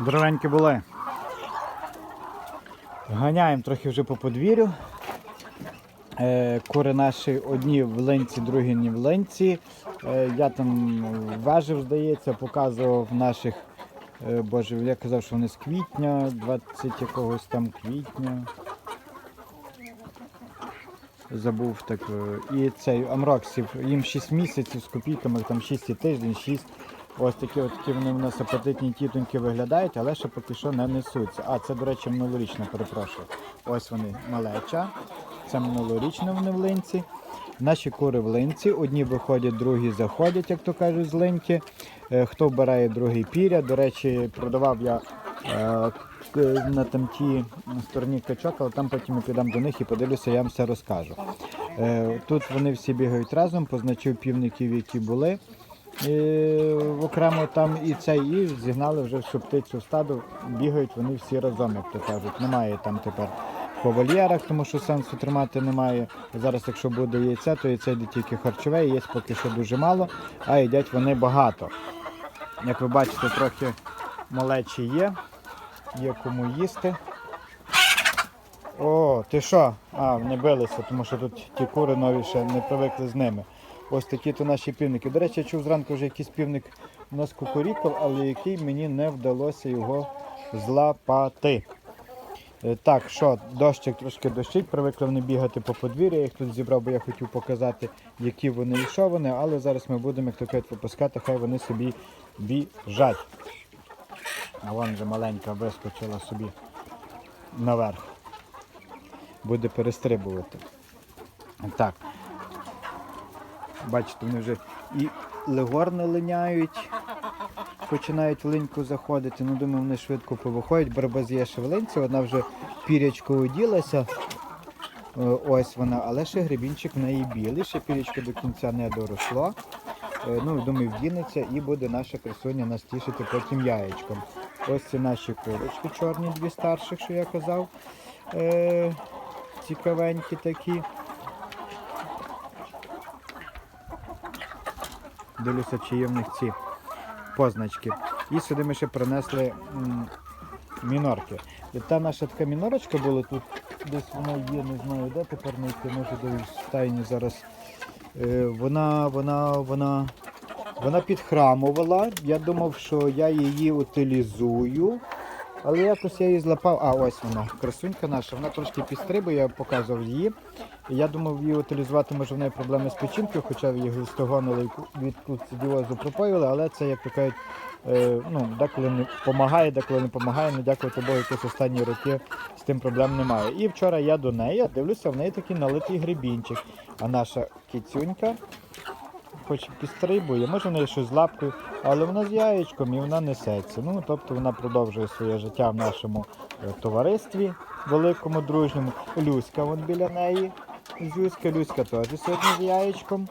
Здоровенькі були. Ганяємо трохи вже по подвір'ю. Е, кури наші одні в ленці, другі не в ленці. Е, я там важив, здається, показував наших. Е, боже, я казав, що вони з квітня, 20 якогось там квітня. Забув так. І цей Амроксів, їм 6 місяців з копійками, там 6 тиждень, 6. Ось такі от такі вони у нас апетитні тітоньки виглядають, але ще поки що не несуться. А, це, до речі, минулорічна, перепрошую. Ось вони малеча. Це минулорічна вони в линці. Наші кури в линці. Одні виходять, другі заходять, як то кажуть, з линьки. Е, Хто вбирає другий піря. До речі, продавав я е, на тамтій стороні качок, але там потім ми підемо до них і подивлюся, я вам все розкажу. Е, Тут вони всі бігають разом, позначив півників, які були. Окремо там і цей, і зігнали вже всю птицю стаду, бігають вони всі разом, як то кажуть. Немає там тепер по вольєрах, тому що сенсу тримати немає. Зараз, якщо буде яйце, то яйце йде тільки харчове, яєць поки що дуже мало, а їдять вони багато. Як ви бачите, трохи малечі є, є кому їсти. О, ти що? А, вони билися, тому що тут ті кури нові ще не привикли з ними. Ось такі то наші півники. До речі, я чув зранку вже якийсь півник у нас кукурікав, але який мені не вдалося його злапати. Е, Так, що, дощик трошки дощить, привикли вони бігати по подвір'ю. Я їх тут зібрав, бо я хотів показати, які вони і що вони, але зараз ми будемо, як кажуть, випускати, хай вони собі біжать. А вон вже маленька вискочила собі наверх. Буде перестрибувати. Так. Бачите, вони вже і легорни линяють, починають линьку заходити. Ну, думаю, вони швидко повиходять. Барбаз є вона вже пірячко оділася. Е, Ось вона, але ще гребінчик в неї білий, ще пірячко до кінця не доросло. Е, Ну, думаю, вдінеться і буде наша красуня нас тішити потім яєчком. Ось це наші курочки чорні, дві старших, що я казав. Е, цікавенькі такі. Дивлюся, чи є в них ці позначки. І сюди ми ще принесли мінорки. І та наша така мінорочка була тут, десь вона є, не знаю де тепер знайти, може в стайні зараз. Е, вона, вона, вона, вона підхрамувала. Я думав, що я її утилізую. Але якось я її злапав. А, ось вона, красунька наша, вона трошки підстрибує, я показував її. І Я думав її утилізувати, може в неї проблеми з печінкою, хоча її глистогонили від куцидіозу пропоїли, але це, як то кажуть, е, ну, деколи не допомагає, деколи не допомагає, не дякувати Богу, якось останні роки з тим проблем немає. І вчора я до неї дивлюся, в неї такий налитий грибінчик. А наша кицюнька хоч підстрибує, може в щось з лапкою, але вона з яєчком і вона несеться. Ну, тобто вона продовжує своє життя в нашому е, товаристві великому, дружньому. Люська вон біля неї. Зюська, Люська теж сьогодні з яєчком.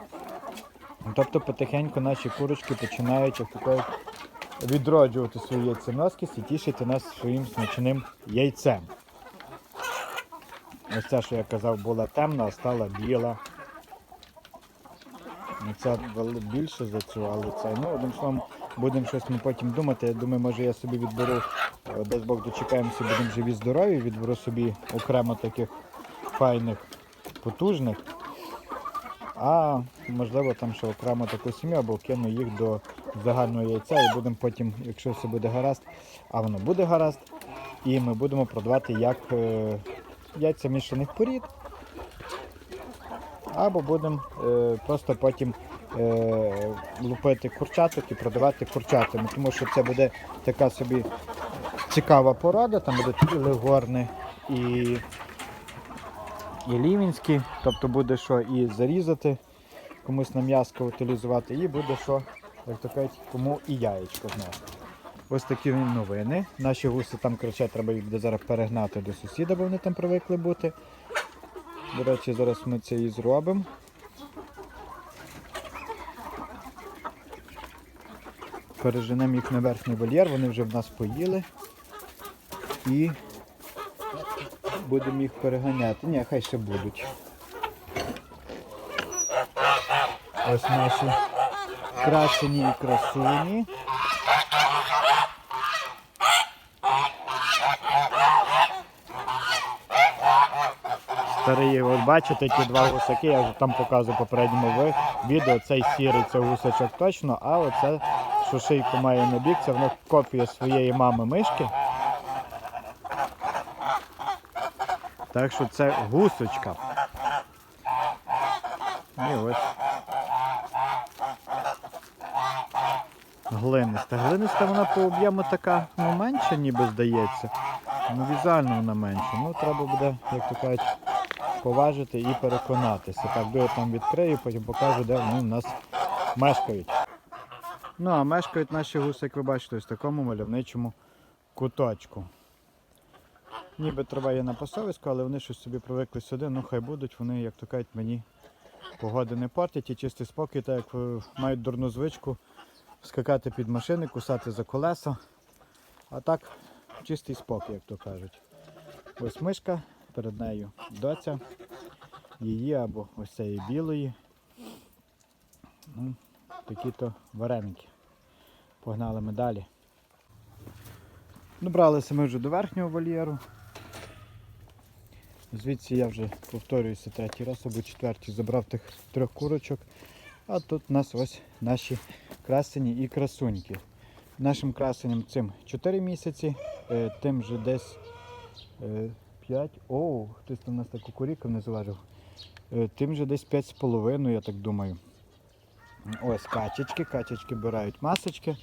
Тобто потихеньку наші курочки починають кажуть, відроджувати свою яйценоскість і тішити нас своїм смачним яйцем. Ось ця, що я казав, була темна, а стала біла. Ну, Ця більше за цю, але це. Ну, одним словом, будемо щось ми потім думати. Я думаю, може я собі відберу, е, дасть Бог дочекаємося, будемо живі здорові, відберу собі окремо таких файних, потужних. А можливо там ще окремо таку сім'ю або кину їх до загального яйця і будемо потім, якщо все буде гаразд, а воно буде гаразд, і ми будемо продавати як е, яйця мішаних порід. Або будемо е, просто потім е, лупити курчаток і продавати курчатами, тому що це буде така собі цікава порода, там будуть і легорни, і, і лівінські, тобто буде що і зарізати, комусь на м'яско утилізувати, і буде що, як то кажуть, кому і яєчко знести. Ось такі новини. Наші гуси там кричать, треба їх буде зараз перегнати до сусіда, бо вони там привикли бути. До речі, зараз ми це і зробимо. Переженемо їх на верхній вольєр, вони вже в нас поїли. І будемо їх переганяти. Ні, хай ще будуть. Ось наші красені і красуні. Старий. От бачите, ті два гусаки, я вже там показував в попередньому відео. Цей сірий це гусачок точно, а оце, що шийку має на бік, це воно копія своєї мами мишки. Так що це гусочка. І ось. Глиниста. Глиниста вона по об'єму така ну, менша, ніби здається. Ну, візуально вона менша. Ну, треба буде, як то кажуть, поважити і переконатися. Так, я там відкрию, потім покажу, де вони в нас мешкають. Ну, а мешкають наші гуси, як ви бачите, ось в такому мальовничому куточку. Ніби трава є на пасовиську, але вони щось собі привикли сюди, ну хай будуть, вони, як то кажуть, мені погоди не портять і чистий спокій, так як е, мають дурну звичку скакати під машини, кусати за колеса. А так, чистий спокій, як то кажуть. Ось мишка, перед нею доця, її або ось цієї білої. Ну, такі-то вареники. Погнали ми далі. Добралися ми вже до верхнього вольєру. Звідси я вже повторююся третій раз або четвертий, забрав тих трьох курочок. А тут у нас ось наші красені і красуньки. Нашим красеням цим 4 місяці, е, тим же десь 5. О, хтось там у нас так кукурікав не зважив. Е, Тим же десь 5,5, я так думаю. Ось качечки, качечки бирають масочки.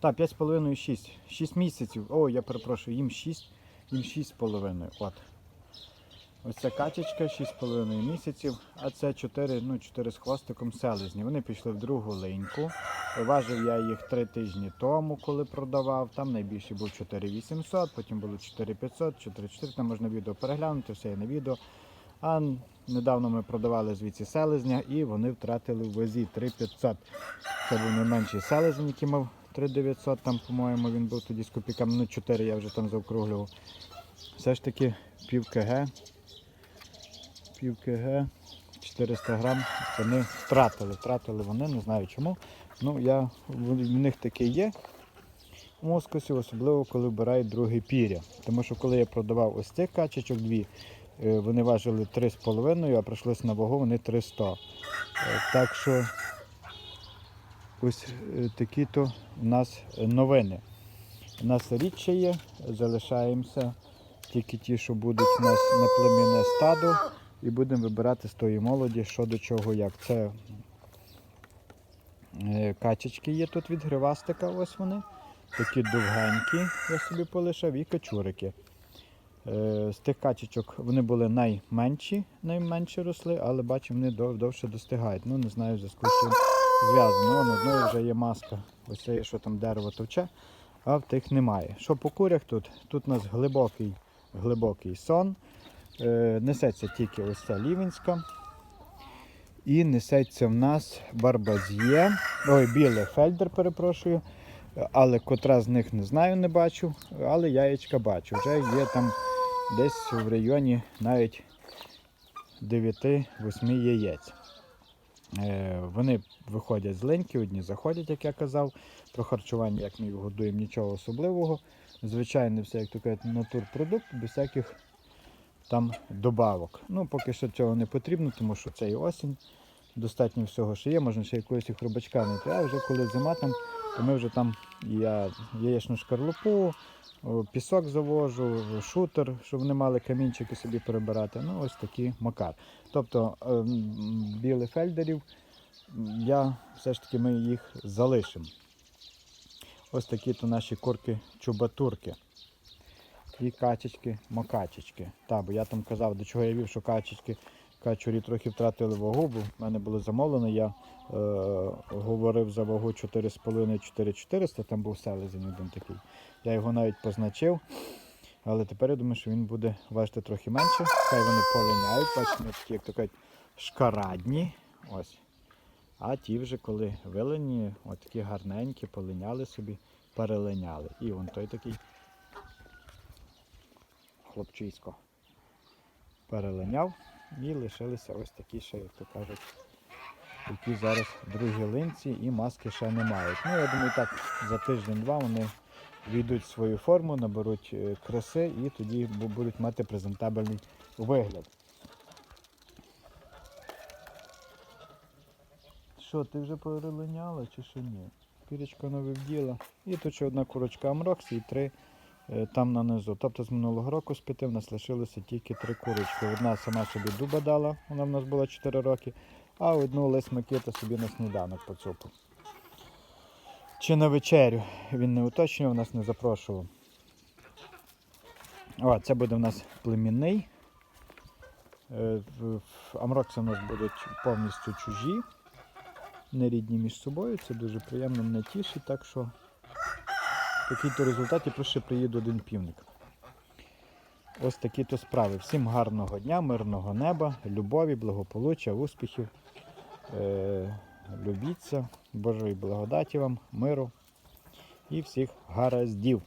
Так, 5,5 і 6. 6 місяців. О, я перепрошую, їм 6, їм 6,5. От. Ось ця качечка 6,5 місяців, а це 4, ну, 4 з хвостиком селезні. Вони пішли в другу линьку. Важив я їх 3 тижні тому, коли продавав. Там найбільший був 4800, потім було 4500, 4400, там можна відео переглянути, все є на відео. А недавно ми продавали звідси селезня і вони втратили в вазі 3500. Це був найменший селезень, який мав 3900, там, по-моєму, він був тоді з копійками, ну 4 я вже там заокруглював. Все ж таки пів КГ пів КГ, 400 грам вони втратили. Втратили вони, не знаю чому. Ну, я, в них таке є у москосі, особливо коли вбирають друге піря. Тому що коли я продавав ось цих качечок дві, е, вони важили 3,5, а прийшлось на вагу вони 300. Е, Так що ось е, такі-то у нас новини. У нас рідше є, залишаємося тільки ті, що будуть у нас на племінне стадо. І будемо вибирати з тої молоді, що до чого як. Це е, качечки є тут від гривастика, ось вони. Такі довгенькі, я собі полишав, і качурики. Е, З тих качечок вони були найменші, найменші росли, але бачу, вони дов- довше достигають. Ну, не знаю, в зв'язку чим зв'язано. Вон одної вже є маска, ось це, що там дерево товче, а в тих немає. Що по курях тут? Тут у нас глибокий, глибокий сон. Е, Несеться тільки ось ця лівенська. І несеться в нас барбазє. Ой, біле фельдер, перепрошую. Але котра з них не знаю, не бачу. Але яєчка бачу. Вже є там десь в районі навіть 9-8 яєць. Е, Вони виходять з линьки, одні заходять, як я казав. Про харчування, як ми їх годуємо, нічого особливого. Звичайно, все, як то кажуть, натурпродукт, без всяких там добавок. Ну, поки що цього не потрібно, тому що це і осінь. Достатньо всього, що є, можна ще якогось хробачка знайти. А вже коли зима там, то ми вже там я яєчну шкарлупу, пісок завожу, шутер, щоб вони мали камінчики собі перебирати. Ну, ось такий макар. Тобто ем, білих фельдерів я все ж таки ми їх залишимо. Ось такі то наші курки-чубатурки. І качечки, макачечки. Так, бо я там казав, до чого я вів, що качечки, качурі трохи втратили вагу, бо в мене було замовлено. Я е, говорив за вагу 4,5-4,400, там був селезень один такий. Я його навіть позначив. Але тепер я думаю, що він буде важити трохи менше. Хай вони полиняють, бачите, такі, як то кажуть, шкарадні. Ось. А ті вже коли вилені, от такі гарненькі, полиняли собі, перелиняли. І вон той такий хлопчисько перелиняв і лишилися ось такі ще, як то кажуть, які зараз другі линці і маски ще не мають. Ну, я думаю, так за тиждень-два вони війдуть в свою форму, наберуть е, краси і тоді будуть мати презентабельний вигляд. Що, ти вже перелиняла чи ще ні? Пірочка нове вділа. І тут ще одна курочка Амроксі і три там на низу. Тобто з минулого року з п'яти в нас лишилося тільки три курочки. Одна сама собі дуба дала, вона в нас була 4 роки, а одну лис Микита собі на сніданок поцупив. Чи на вечерю. Він не уточнював, нас не запрошував. О, це буде в нас племінний. Е, Амрокси у нас будуть повністю чужі, не рідні між собою. Це дуже приємно мене тішить, так що такий-то результат і просто приїде один півник. Ось такі то справи. Всім гарного дня, мирного неба, любові, благополуччя, успіхів. Е, любіться, Божої благодаті вам, миру і всіх гараздів.